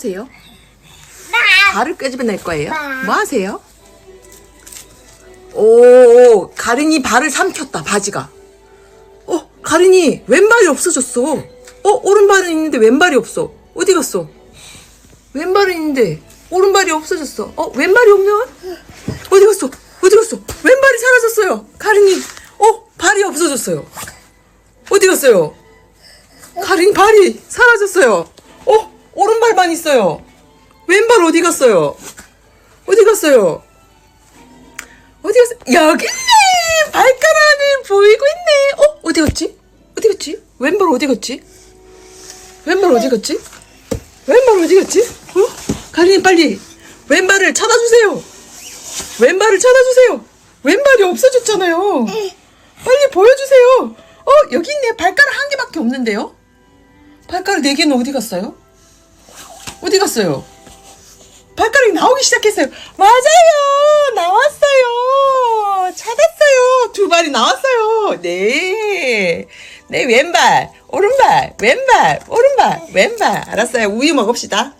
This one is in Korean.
하세요? 발을 끄집어낼 거예요? 뭐 하세요? 오, 가린이 발을 삼켰다, 바지가. 어, 가린이 왼발이 없어졌어. 어, 오른발은 있는데 왼발이 없어. 어디 갔어? 왼발은 있는데 오른발이 없어졌어. 어, 왼발이 없면? 어디 갔어? 어디 갔어? 왼발이 사라졌어요. 가린이, 어, 발이 없어졌어요. 어디 갔어요? 가린 발이 사라졌어요. 어, 오른발만 있어요. 왼발 어디 갔어요? 어디 갔어요? 어디 갔어? 여기 있네! 발가락을 보이고 있네! 어? 어디 갔지? 어디 갔지? 왼발 어디 갔지? 왼발 어디 갔지? 왼발 어디 갔지? 어? 가린이 빨리 왼발을 찾아주세요! 왼발을 찾아주세요! 왼발이 없어졌잖아요! 빨리 보여주세요! 어? 여기 있네! 발가락 한 개밖에 없는데요? 발가락 네 개는 어디 갔어요? 어디 갔어요? 발가락이 나오기 시작했어요. 맞아요. 나왔어요. 찾았어요. 두 발이 나왔어요. 네. 네, 왼발, 오른발, 왼발, 오른발, 왼발. 알았어요. 우유 먹읍시다.